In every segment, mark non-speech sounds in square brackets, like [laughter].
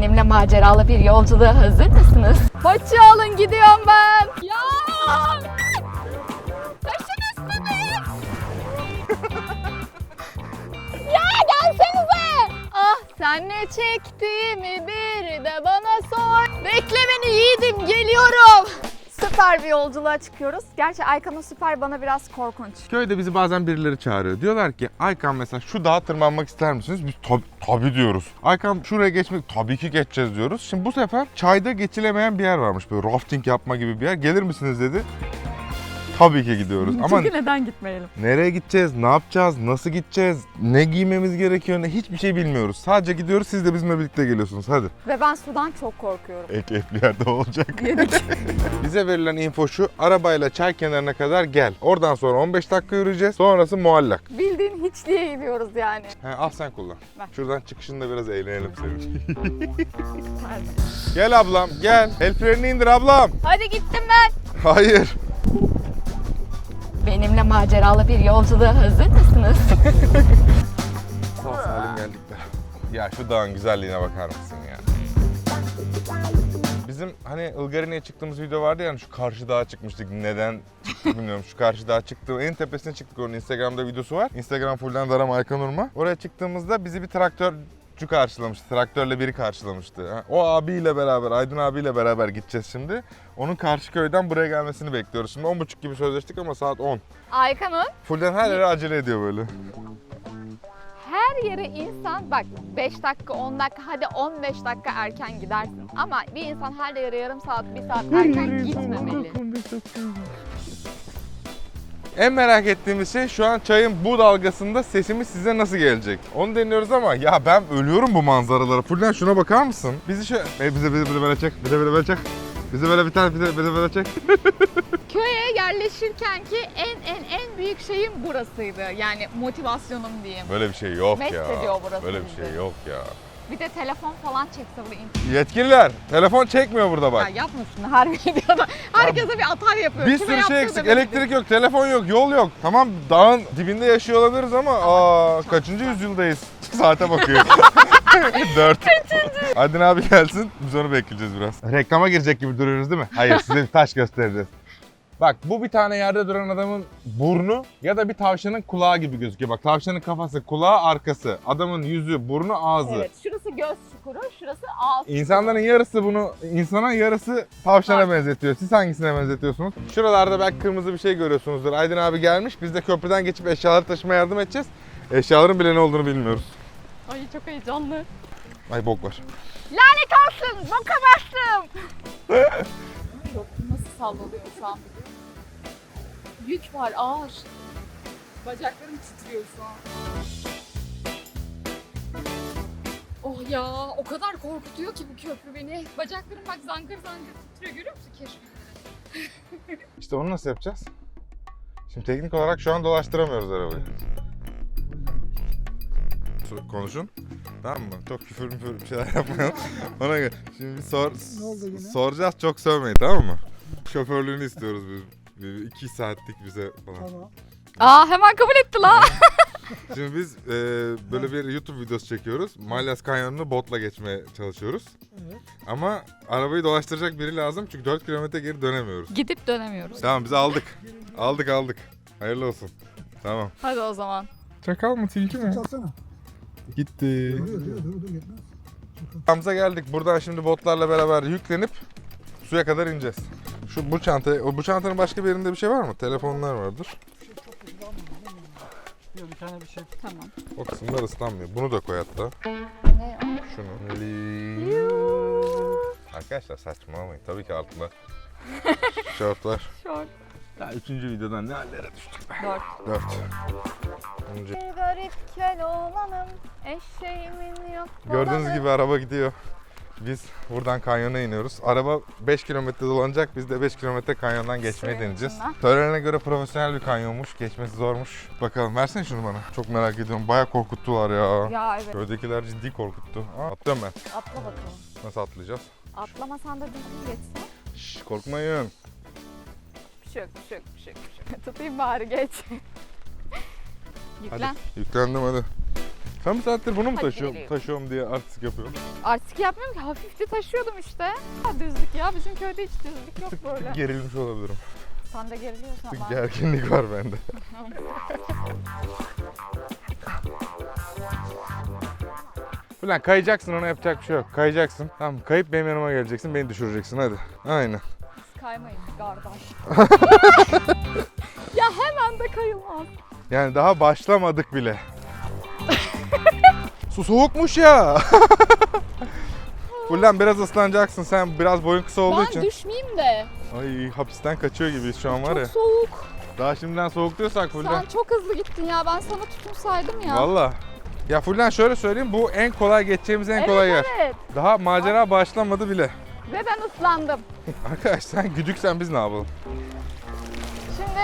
Benimle maceralı bir yolculuğa hazır mısınız? Koçu alın gidiyorum ben. Ya! Taşın üstüne. [laughs] ya gelsenize. Ah sen ne çektiğimi bir de bana sor. Bekle beni yiğidim geliyorum. Süper bir yolculuğa çıkıyoruz. Gerçi Aykan'ın süper bana biraz korkunç. Köyde bizi bazen birileri çağırıyor. Diyorlar ki Aykan mesela şu dağa tırmanmak ister misiniz? Biz tabi, tabi diyoruz. Aykan şuraya geçmek tabii ki geçeceğiz diyoruz. Şimdi bu sefer çayda geçilemeyen bir yer varmış. Böyle rafting yapma gibi bir yer. Gelir misiniz dedi. Tabii ki gidiyoruz. Ama Çünkü neden gitmeyelim? nereye gideceğiz, ne yapacağız, nasıl gideceğiz, ne giymemiz gerekiyor, ne hiçbir şey bilmiyoruz. Sadece gidiyoruz, siz de bizimle birlikte geliyorsunuz. Hadi. Ve ben sudan çok korkuyorum. Ek bir yerde olacak. [laughs] Yedik. [laughs] Bize verilen info şu, arabayla çay kenarına kadar gel. Oradan sonra 15 dakika yürüyeceğiz. Sonrası muallak. Bildiğin hiçliğe gidiyoruz yani. He, al sen kullan. Ver. Şuradan çıkışında biraz eğlenelim senin. gel ablam gel. El frenini indir ablam. Hadi gittim ben. Hayır. Benimle maceralı bir yolculuğa hazır mısınız? [laughs] Sağ salim geldik de. Ya şu dağın güzelliğine bakar mısın ya? Bizim hani Ilgarine'ye çıktığımız video vardı ya hani şu karşı dağa çıkmıştık. Neden çıktık bilmiyorum. Şu karşı dağa çıktım. En tepesine çıktık onun Instagram'da videosu var. Instagram fullden Daram Aykan Urma. Oraya çıktığımızda bizi bir traktörcü karşılamıştı. Traktörle biri karşılamıştı. Ha, O abiyle beraber, Aydın abiyle beraber gideceğiz şimdi. Onun karşı köyden buraya gelmesini bekliyoruz. Şimdi 10.30 gibi sözleştik ama saat 10. Aykan'ın Fullden her yere acele ediyor böyle. her yere insan bak 5 dakika 10 dakika hadi 15 dakika erken gidersin. Ama bir insan her yere yarım saat bir saat erken gitmemeli. En merak ettiğimiz şey şu an çayın bu dalgasında sesimiz size nasıl gelecek? Onu deniyoruz ama ya ben ölüyorum bu manzaralara. Fulden şuna bakar mısın? Bizi şu... E, bize, bize, bize böyle çek. Bize böyle böyle çek. Bize böyle bir tane bize, bize böyle çek. [laughs] Köye yerleşirken ki en en en büyük şeyim burasıydı. Yani motivasyonum diyeyim. Böyle bir şey yok Mest ya. ediyor burası Böyle bir bizi. şey yok ya. Bir de telefon falan çekse burada Yetkililer telefon çekmiyor burada Ya bak. yapma şunu her videoda. Herkese bir atar yapıyor. Bir sürü şey eksik. Elektrik yok, telefon yok, yol yok. Tamam dağın dibinde yaşıyor olabiliriz ama aa kaçıncı yüzyıldayız? [laughs] Saate bakıyor. [laughs] Dört. Adin abi gelsin. Biz onu bekleyeceğiz biraz. Reklama girecek gibi duruyoruz değil mi? Hayır [laughs] size bir taş göstereceğiz. Bak bu bir tane yerde duran adamın burnu ya da bir tavşanın kulağı gibi gözüküyor. Bak tavşanın kafası, kulağı arkası. Adamın yüzü, burnu, ağzı. Evet, şurası göz çukuru, şurası ağız. İnsanların yarısı bunu insana yarısı tavşana Tavşan. benzetiyor. Siz hangisine benzetiyorsunuz? Şuralarda belki kırmızı bir şey görüyorsunuzdur. Aydın abi gelmiş. Biz de köprüden geçip eşyaları taşımaya yardım edeceğiz. Eşyaların bile ne olduğunu bilmiyoruz. Ay çok heyecanlı. Ay bok var. Lanet olsun, boka bastım. [laughs] Yok, nasıl sallanıyor şu an? Yük var, ağır. Bacaklarım titriyor şu an. Oh ya, o kadar korkutuyor ki bu köprü beni. Bacaklarım bak zangır zangır titriyor, görüyor musun keşke? [laughs] İşte onu nasıl yapacağız? Şimdi teknik olarak şu an dolaştıramıyoruz arabayı. Konuşun. Tamam mı? Çok küfür müfür bir şeyler yapmayalım. [laughs] Ona göre. Şimdi bir sor, Ne oldu yine? soracağız çok sövmeyin tamam mı? Şoförlüğünü istiyoruz biz. Bir iki saatlik bize falan. Tamam. Aa hemen kabul etti la. [laughs] Şimdi biz e, böyle bir YouTube videosu çekiyoruz. Malyas Kanyonu'nu botla geçmeye çalışıyoruz. Evet. Ama arabayı dolaştıracak biri lazım çünkü 4 kilometre geri dönemiyoruz. Gidip dönemiyoruz. Tamam biz aldık. Aldık aldık. Hayırlı olsun. Tamam. Hadi o zaman. Çakal mı tilki mi? Çalsana. Gitti. Dur dur dur dur gitmez. Hamza geldik. Buradan şimdi botlarla beraber yüklenip suya kadar ineceğiz. Şu bu çanta, bu çantanın başka bir yerinde bir şey var mı? Telefonlar vardır. Yok bir tane bir şey. Tamam. O kısımlar ıslanmıyor. Bunu da koy hatta. Ne o? Şunu. Arkadaşlar saçmalamayın. Tabii ki altında [laughs] şort var. Şort. Daha üçüncü videodan ne hallere düştük be. Dört. Dört. Önce. Bir garip kel olanım, eşeğimin yok Gördüğünüz gibi araba gidiyor. Biz buradan kanyona iniyoruz. Araba 5 kilometre dolanacak. Biz de 5 kilometre kanyondan geçmeyi Suyun deneyeceğiz. içinden. Göre profesyonel bir kanyonmuş. Geçmesi zormuş. Bakalım versene şunu bana. Çok merak ediyorum. Baya korkuttular ya. Ya evet. Köydekiler ciddi korkuttu. Aa, atlıyorum ben. Atla bakalım. Nasıl atlayacağız? Atlamasan da düzgün geçsin. Şşş korkmayın. Bir şey yok, bir şey yok, bir şey yok, bir şey yok. [laughs] Tutayım bari geç. [laughs] Yüklen. Hadi yüklendim hadi. Sen bir saattir bunu mu Hadi taşıyorum, gidelim. taşıyorum diye artistik yapıyorum. Artık yapmıyorum ki. Hafifti taşıyordum işte. Ha, düzlük ya. Bizim köyde hiç düzlük yok böyle. Gerilmiş olabilirim. Sen de geriliyorsun Bir ama. gerginlik var bende. [laughs] Ulan kayacaksın ona yapacak bir şey yok. Kayacaksın. Tamam kayıp benim yanıma geleceksin beni düşüreceksin hadi. Aynen. Biz kaymayız kardeş. [laughs] ya hemen de kayılmaz. Yani daha başlamadık bile. Su soğukmuş ya. [laughs] Ulan biraz ıslanacaksın sen biraz boyun kısa olduğu ben için. düşmeyeyim de. Ay hapisten kaçıyor gibiyiz şu an var ya. Çok soğuk. Daha şimdiden soğuk diyorsak Fulden. Sen çok hızlı gittin ya. Ben sana tutunsaydım ya. Valla. Ya Fulden şöyle söyleyeyim bu en kolay geçeceğimiz en evet, kolay yer. evet. Daha macera başlamadı bile. Ve ben ıslandım. [laughs] Arkadaş sen güdüksen biz ne yapalım?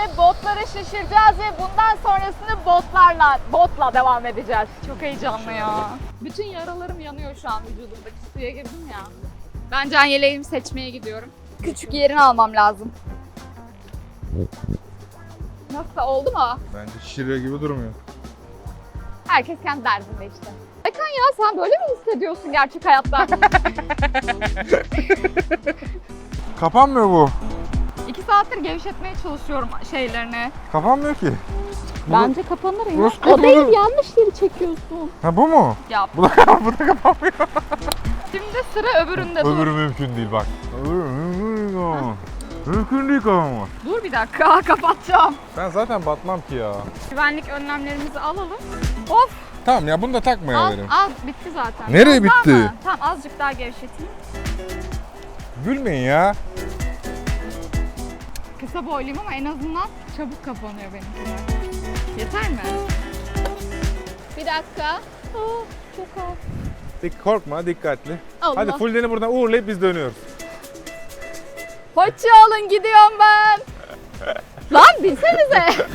Şimdi botları şişireceğiz ve bundan sonrasını botlarla, botla devam edeceğiz. Çok heyecanlı ya. Bütün yaralarım yanıyor şu an vücudumdaki suya girdim ya. Ben can yeleğimi seçmeye gidiyorum. Küçük yerini almam lazım. Nasıl oldu mu? Bence şişiriyor gibi durmuyor. Herkes kendi derdinde işte. Aykan ya sen böyle mi hissediyorsun gerçek hayatta? [laughs] Kapanmıyor bu. Saattir gevşetmeye çalışıyorum şeylerini. Kapanmıyor ki. Bence kapanır ya. O kapanır? değil yanlış yeri çekiyorsun. Ha bu mu? Ya Bu da, [laughs] bu da kapanmıyor. şimdi sıra öbüründe dur. Öbürü mümkün değil bak. Öbürü mümkün değil ama. Mümkün değil ama. Dur bir dakika [laughs] kapatacağım. Ben zaten batmam ki ya. Güvenlik önlemlerimizi alalım. Of Tamam ya bunu da takmaya al verin. al bitti zaten. Nereye Biraz daha bitti? mı? Tamam azıcık daha gevşeteyim. Gülmeyin ya. Kısa boyluyum ama en azından çabuk kapanıyor benimkiler. Yeter mi? Bir dakika. Aa, çok az. Dik korkma dikkatli. Allah. Hadi Fulden'i buradan uğurlayıp biz dönüyoruz. Hoşça alın gidiyorum ben. Lan binsenize.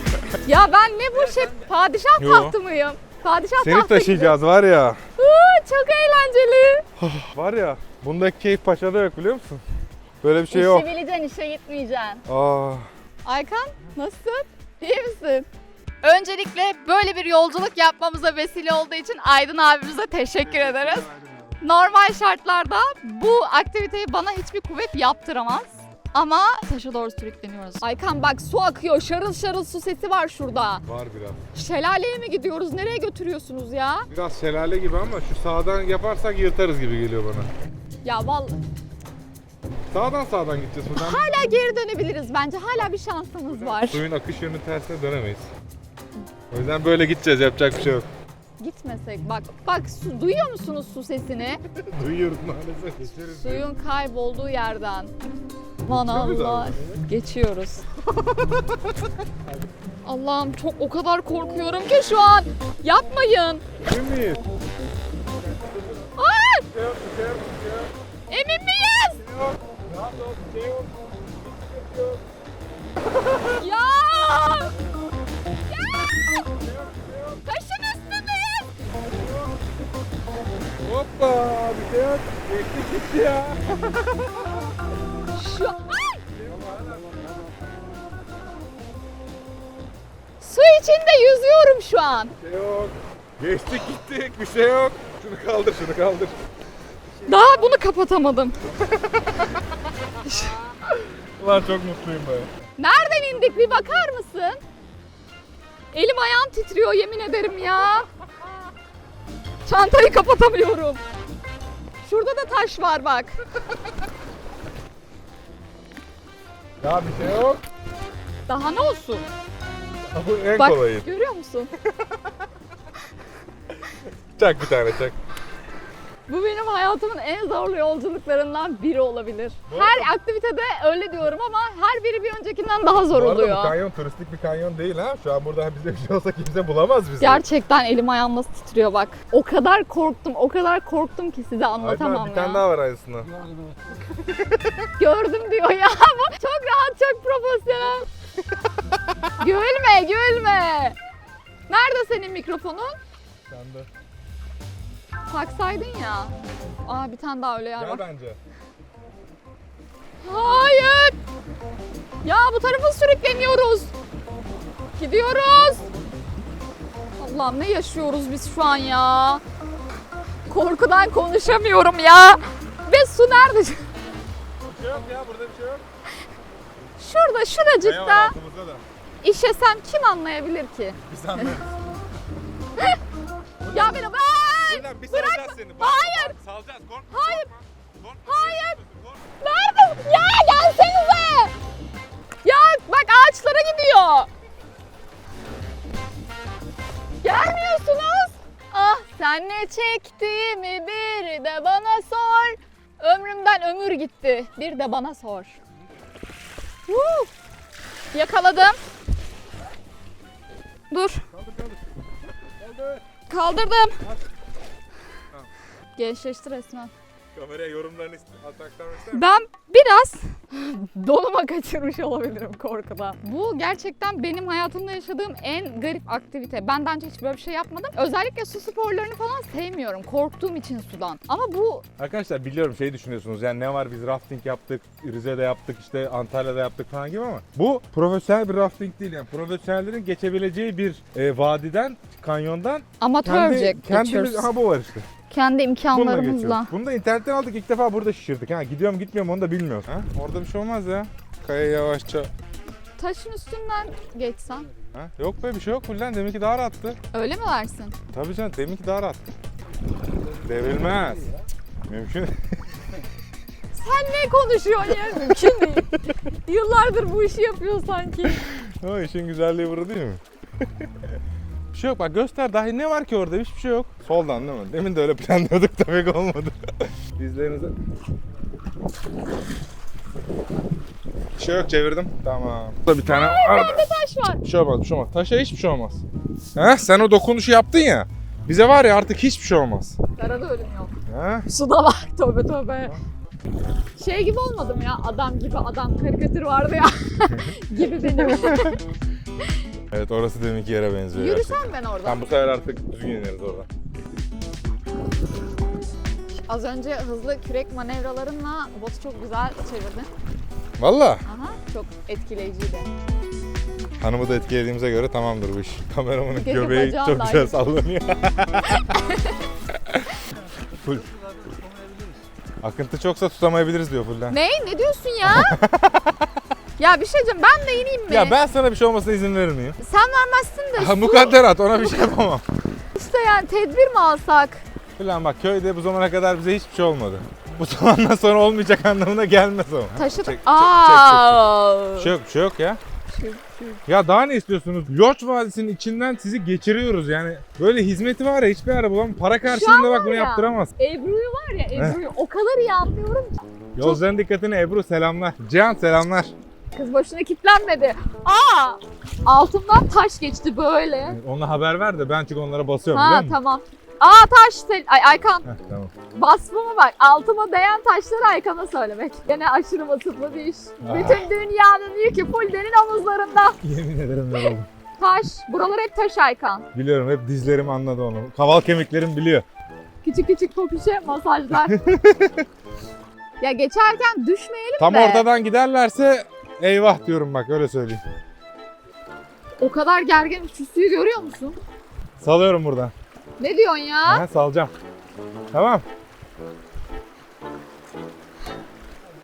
ya ben ne bu şey padişah Yo. tahtı mıyım? Padişah Seni tahtı taşıyacağız var ya. Huu, çok eğlenceli. Var ya. Bundaki keyif paşada yok biliyor musun? Böyle bir şey yok. İşi bileceksin, işe gitmeyeceksin. Aa. Aykan, nasılsın? İyi misin? Öncelikle böyle bir yolculuk yapmamıza vesile olduğu için Aydın abimize teşekkür ederiz. Normal şartlarda bu aktiviteyi bana hiçbir kuvvet yaptıramaz. Ama taşa doğru sürükleniyoruz. Aykan bak su akıyor. Şarıl şarıl su sesi var şurada. Var biraz. Şelaleye mi gidiyoruz? Nereye götürüyorsunuz ya? Biraz şelale gibi ama şu sağdan yaparsak yırtarız gibi geliyor bana. Ya vallahi Sağdan sağdan gideceğiz buradan. hala geri dönebiliriz bence. Hala bir şansımız var. Suyun akış yönü tersine dönemeyiz. O yüzden böyle gideceğiz yapacak bir şey yok. Gitmesek bak. Bak su, duyuyor musunuz su sesini? [laughs] Duyuyoruz maalesef. Geçeriz. Suyun kaybolduğu yerden. Aman Geçiyoruz Allah. [laughs] abi. Geçiyoruz. Allah'ım çok o kadar korkuyorum ki şu an. Yapmayın. Emin miyiz? Yok. Emin miyiz? Yok. Ya! Ya! Taşın üstündeyiz. Hoppa bir şey yok. Geçti gitti ya. Şu Ay! Su içinde yüzüyorum şu an. Bir şey yok. Geçtik gittik bir şey yok. Şunu kaldır şunu kaldır. Daha bunu kapatamadım. [laughs] [laughs] Ulan çok mutluyum ben. Nereden indik bir bakar mısın? Elim ayağım titriyor yemin ederim ya. Çantayı kapatamıyorum. Şurada da taş var bak. [laughs] Ya bir şey yok. Daha ne olsun? [laughs] Bu en Bak kolayı. görüyor musun? Çak bir tane çak. Bu benim hayatımın en zorlu yolculuklarından biri olabilir. Bu Her aktivitede öyle diyorum ama her biri bir öncekinden daha zor Bu arada bu oluyor. kanyon turistik bir kanyon değil ha. Şu an burada [laughs] bize bir şey olsa kimse bulamaz bizi. Gerçekten elim ayağım nasıl titriyor bak. O kadar korktum, o kadar korktum ki size anlatamam abi, ya. bir tane daha var aynısından. [laughs] Gördüm diyor ya. Bu çok rahat, çok profesyonel. [laughs] gülme, gülme. Nerede senin mikrofonun? Sen de. Taksaydın ya. Aa bir tane daha öyle yer Gel var. bence. Hayır. Ya bu tarafa sürükleniyoruz. Gidiyoruz. Allah'ım ne yaşıyoruz biz şu an ya. Korkudan konuşamıyorum ya. Ve su nerede? [laughs] Bir şey yok ya burada bir şey yok. Şurada şuracıkta altımızda da. işesem kim anlayabilir ki? Biz anlarız. [laughs] Ya beni Ay! Buradan bir salacağız seni. Hayır. Salacağız korkma. Hayır. Korkma. Hayır. Korkma. Nerede? Ya gelsenize. Ya bak ağaçlara gidiyor. Gelmiyorsunuz. Ah sen ne çektiğimi bir de bana sor. Ömrümden ömür gitti. Bir de bana sor. Woo! Yakaladım. Dur. Kaldırdım. Gençleşti resmen. Kameraya yorumlarını aktarmak ister misin? Ben biraz [laughs] donuma kaçırmış olabilirim korkuda. Bu gerçekten benim hayatımda yaşadığım en garip aktivite. Ben daha önce hiç böyle bir şey yapmadım. Özellikle su sporlarını falan sevmiyorum. Korktuğum için sudan. Ama bu Arkadaşlar biliyorum şey düşünüyorsunuz yani ne var biz rafting yaptık, Rize'de yaptık, işte Antalya'da yaptık falan gibi ama bu profesyonel bir rafting değil yani profesyonellerin geçebileceği bir e, vadiden, kanyondan amatörce kendi, kendimiz, geçiyoruz. ha bu var işte. Kendi Bununla imkanlarımızla. Bunu da internetten aldık ilk defa burada şişirdik ha. Gidiyorum gitmiyorum onu da bilmiyoruz. Ha? Orada bir şey olmaz ya. Kaya yavaşça. Taşın üstünden geçsen. Ha? Yok be bir şey yok Fulden deminki daha rahattı. Öyle mi versin? Tabii canım deminki daha rahat. Devrilmez. Mümkün. Sen ne konuşuyorsun ya? Mümkün değil. Yıllardır bu işi yapıyor sanki. [laughs] o işin güzelliği burada değil mi? [laughs] bir şey yok bak göster dahi ne var ki orada hiçbir şey yok. Soldan değil mi? Demin de öyle planlıyorduk da pek olmadı. [laughs] Dizlerinize. Bir şey yok çevirdim. Tamam. Burada bir tane var. Bende taş var. Bir şey olmaz, bir şey olmaz. Taşa hiçbir şey olmaz. He? Sen o dokunuşu yaptın ya. Bize var ya artık hiçbir şey olmaz. Karada ölüm yok. He? Suda var. [laughs] Tövbe tövbe. Şey gibi olmadım ya. Adam gibi adam karikatür vardı ya. [laughs] gibi benim. Evet orası deminki yere benziyor. gerçekten. Yürüsem ben orada. Tamam bu sefer artık düzgün ineriz oradan. Az önce hızlı kürek manevralarınla botu çok güzel çevirdin. Valla. Aha çok etkileyiciydi. Hanımı da etkilediğimize göre tamamdır bu iş. [laughs] Kameramanın Gece göbeği bacağın çok güzel aynı. sallanıyor. [laughs] Full. Akıntı çoksa tutamayabiliriz diyor Fulden. Ne? Ne diyorsun ya? [laughs] ya bir şey diyeceğim ben de ineyim mi? Ya ben sana bir şey olmasına izin verir miyim? Sen vermezsin de Ha, su mukadderat ona bir şey yapamam. [laughs] işte yani tedbir mi alsak? Fulden bak köyde bu zamana kadar bize hiçbir şey olmadı. Bu [laughs] zamandan sonra olmayacak anlamına gelmez ama. Taşı Çek, çek, Aa. Bir şey yok, bir şey yok ya. Şey, şey. Ya daha ne istiyorsunuz? Loç Vadisi'nin içinden sizi geçiriyoruz yani. Böyle hizmeti var ya hiçbir araba bulamam. Para karşılığında bak bunu ya. yaptıramaz. Ebru'yu var ya Ebru'yu o kadar iyi anlıyorum. Yolcuların dikkatine Ebru selamlar. Cihan selamlar. Kız başına kilitlenmedi. Aa! Altımdan taş geçti böyle. Ona haber ver de ben çünkü onlara basıyorum biliyor Ha musun? tamam. Aa taş Sel- Ay Aykan Heh, tamam. basmama bak. Altıma değen taşları Aykan'a söylemek. Gene aşırı vasıflı bir iş. Ah. Bütün dünyanın yükü Fulden'in omuzlarında. [laughs] Yemin ederim öyle oldu. Taş. Buralar hep taş Aykan. Biliyorum hep dizlerim anladı onu. Kaval kemiklerim biliyor. Küçük küçük popişe masajlar. [laughs] ya geçerken düşmeyelim Tam de. ortadan giderlerse eyvah diyorum bak öyle söyleyeyim. O kadar gergin suyu görüyor musun? Salıyorum buradan. Ne diyorsun ya? Aha, salacağım. Tamam.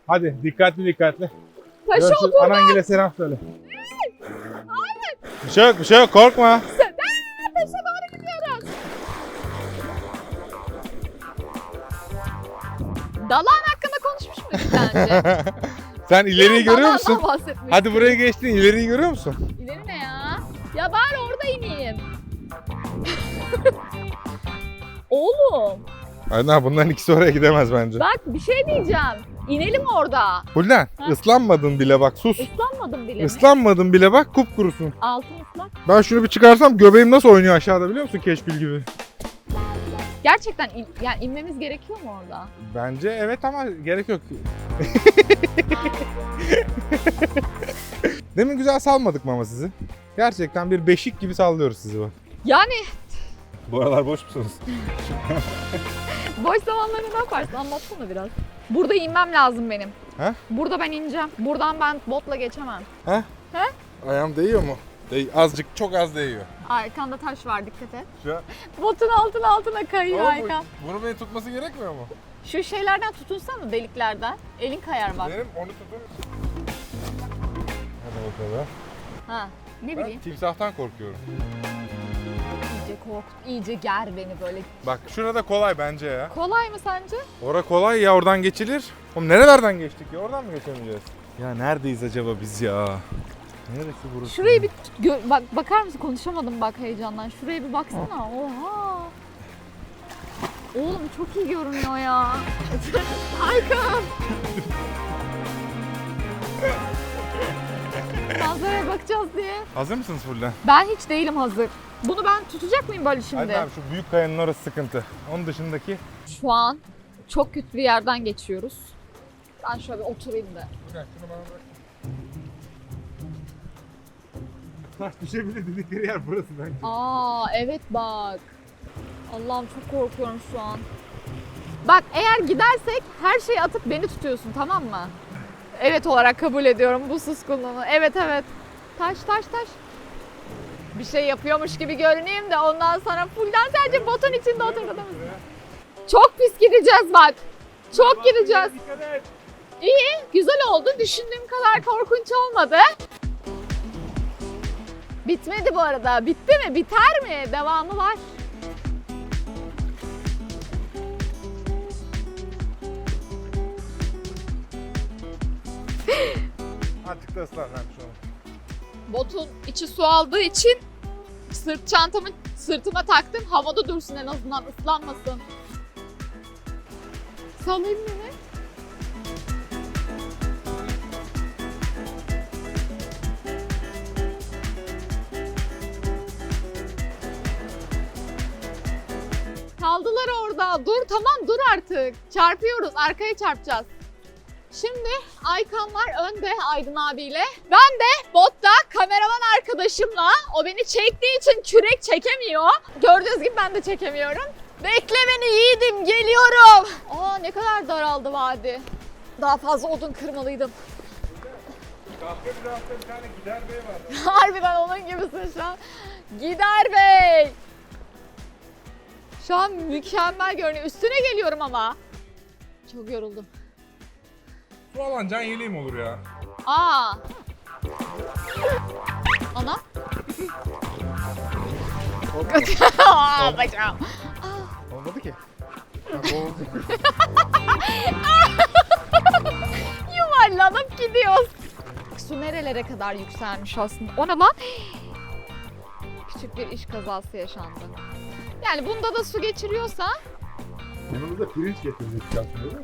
Hadi dikkatli dikkatli. Taşı Görüşürüz. otur. Anangile selam söyle. Bir şey yok bir şey yok korkma. Taşa doğru gidiyoruz. Dalan hakkında konuşmuş muyduk önce? [laughs] Sen ileriyi görüyor musun? Hadi buraya geçtin ileriyi görüyor musun? İleri ne ya? Ya bari orada ineyim. [laughs] Oğlum Aynen bunların ikisi oraya gidemez bence. bak bir şey diyeceğim. İnelim orada. Hulden Ha? ıslanmadın bile bak sus. Islanmadım bile. mi? Islanmadın bile bak kupkurusun. Altın ıslak. Ben şunu bir çıkarsam göbeğim nasıl oynuyor aşağıda biliyor musun keşfil gibi. Gerçekten in, yani inmemiz gerekiyor mu orada? Bence evet ama gerek yok. [laughs] Demin güzel salmadık mı ama sizi? Gerçekten bir beşik gibi sallıyoruz sizi bak. Yani Bu aralar boş musunuz? [laughs] boş zamanlarında ne yaparsın anlatsana biraz. Burada inmem lazım benim. He? Burada ben ineceğim. Buradan ben botla geçemem. Ayağım değiyor mu? Dey- azıcık çok az değiyor. Arkanda taş var dikkat et. Şu [laughs] Botun altına altına kayıyor Ama Aykan. bu, bunu beni tutması gerekmiyor mu? Şu şeylerden tutunsana deliklerden. Elin kayar bak. Benim onu tutun. Hadi bakalım. Ha. Ne Ben bileyim. timsahtan korkuyorum. İyice kork, iyice ger beni böyle. Bak şurada kolay bence ya. Kolay mı sence? Ora kolay ya oradan geçilir. Oğlum nerelerden geçtik ya? Oradan mı geçemeyeceğiz? Ya neredeyiz acaba biz ya? Neresi burası? Şurayı bir gö- bak bakar mısın? Konuşamadım bak heyecandan. Şuraya bir baksana. Oha. Oğlum çok iyi görünüyor ya. [laughs] Aykan. [laughs] Manzaraya bakacağız diye. Hazır mısınız Fulden? Ben hiç değilim hazır. Bunu ben tutacak mıyım böyle şimdi? Hadi abi şu büyük kayanın orası sıkıntı. Onun dışındaki Şu an çok kötü bir yerden geçiyoruz. Ben şöyle bir oturayım da. şunu bana bırak. Taş düşebilir dedikleri yer burası bence. Aa evet bak. Allah'ım çok korkuyorum şu an. Bak eğer gidersek her şeyi atıp beni tutuyorsun tamam mı? Evet olarak kabul ediyorum bu suskunluğunu. Evet evet. Taş taş taş. Bir şey yapıyormuş gibi görüneyim de ondan sonra fullden sadece botun içinde oturdum. Çok pis gideceğiz bak. Çok gideceğiz. İyi, güzel oldu. Düşündüğüm kadar korkunç olmadı. Bitmedi bu arada. Bitti mi? Biter mi? Devamı var. Azıcık da ıslan lan şu an. Botun içi su aldığı için sırt çantamı sırtıma taktım. Havada dursun en azından ıslanmasın. Sallayayım beni. Kaldılar orada. Dur tamam dur artık. Çarpıyoruz. Arkaya çarpacağız. Şimdi Aykanlar önde Aydın abiyle. Ben de botta kameraman arkadaşımla o beni çektiği için kürek çekemiyor. Gördüğünüz gibi ben de çekemiyorum. Bekle beni yiğidim geliyorum. Aa ne kadar daraldı vadi. Daha fazla odun kırmalıydım. Kahve bir hafta bir tane gider bey var. [laughs] Harbiden onun gibisin şu an. Gider Bey. Şu an mükemmel görünüyor. Üstüne geliyorum ama. Çok yoruldum. Su alan can yeleğim olur ya. Aa. Ana. Aa, [laughs] bacağım. Olmadı ki. [laughs] Yuvarlanıp gidiyoruz. Su nerelere kadar yükselmiş aslında. O ne lan? Küçük bir iş kazası yaşandı. Yani bunda da su geçiriyorsa Yanımızda pirinç getirdik aslında.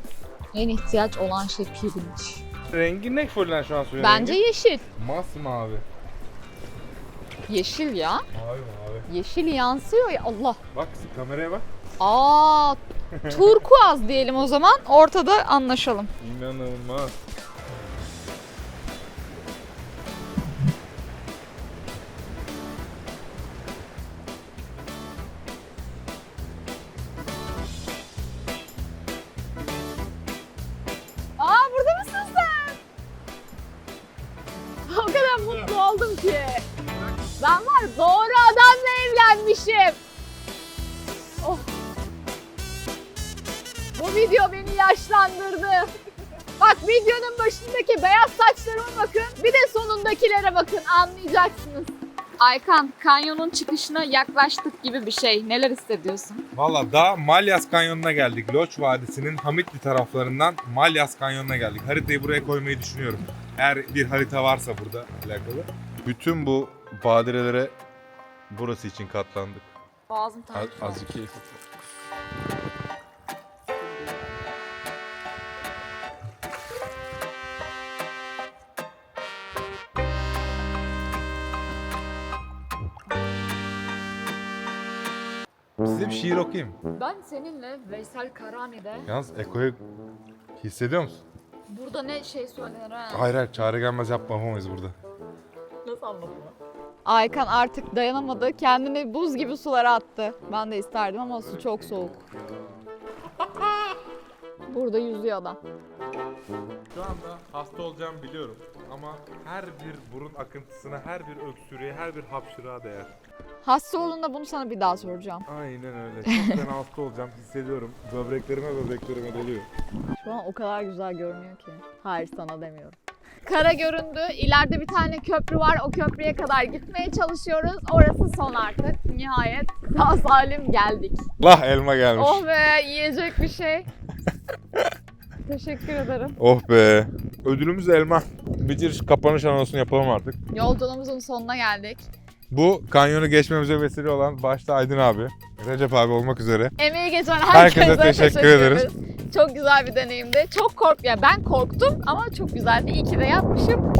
en ihtiyaç olan şey pirinç. Rengi ne Fulden şu an suyun Bence rengi? yeşil. Masmavi. Yeşil ya. Mavi mavi. Yeşil yansıyor ya. Allah. Bak kameraya bak. Aa, turkuaz diyelim o zaman. Ortada anlaşalım. İnanılmaz. De sonundakilere bakın anlayacaksınız. Aykan kanyonun çıkışına yaklaştık gibi bir şey. Neler hissediyorsun? Valla daha Malyas Kanyonu'na geldik. Loç Vadisi'nin Hamitli taraflarından Malyas Kanyonu'na geldik. Haritayı buraya koymayı düşünüyorum. Eğer bir harita varsa burada alakalı. Bütün bu badirelere burası için katlandık. Boğazım Az, azıcık keyif. Size bir şiir okuyayım. Ben seninle Veysel Karani'de Yalnız Eko'yu hissediyor musun? burada ne şey söylenir ha? Hayır hayır çare gelmez yapmamayız burada. Nasıl anladın Aykan artık dayanamadı. Kendini buz gibi sulara attı. Ben de isterdim ama su çok soğuk. Burada yüzüyor adam. Şu anda hasta olacağımı biliyorum ama her bir burun akıntısına, her bir öksürüğe, her bir hapşırığa değer. Hasta olduğunda bunu sana bir daha soracağım. Aynen öyle. Çok fena [laughs] hasta olacağım hissediyorum. Böbreklerime böbreklerime doluyor. Şu an o kadar güzel görünüyor ki. Hayır sana demiyorum. Kara göründü. İleride bir tane köprü var. O köprüye kadar gitmeye çalışıyoruz. Orası son artık. Nihayet sağ salim geldik. Lah elma gelmiş. Oh be yiyecek bir şey. Teşekkür ederim. Oh be. Ödülümüz elma. Bitir kapanış anonsunu yapalım artık. Yolculuğumuzun sonuna geldik. Bu kanyonu geçmemize vesile olan başta Aydın abi, Recep abi olmak üzere. Emeği geçen herkese, Herkese teşekkür ederiz. Çok güzel bir deneyimdi. Çok kork ya ben korktum ama çok güzeldi. İyi ki de yapmışım.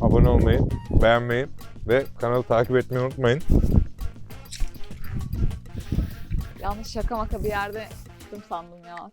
Abone olmayı, beğenmeyi ve kanalı takip etmeyi unutmayın. Yanlış şaka maka bir yerde çıktım sandım ya.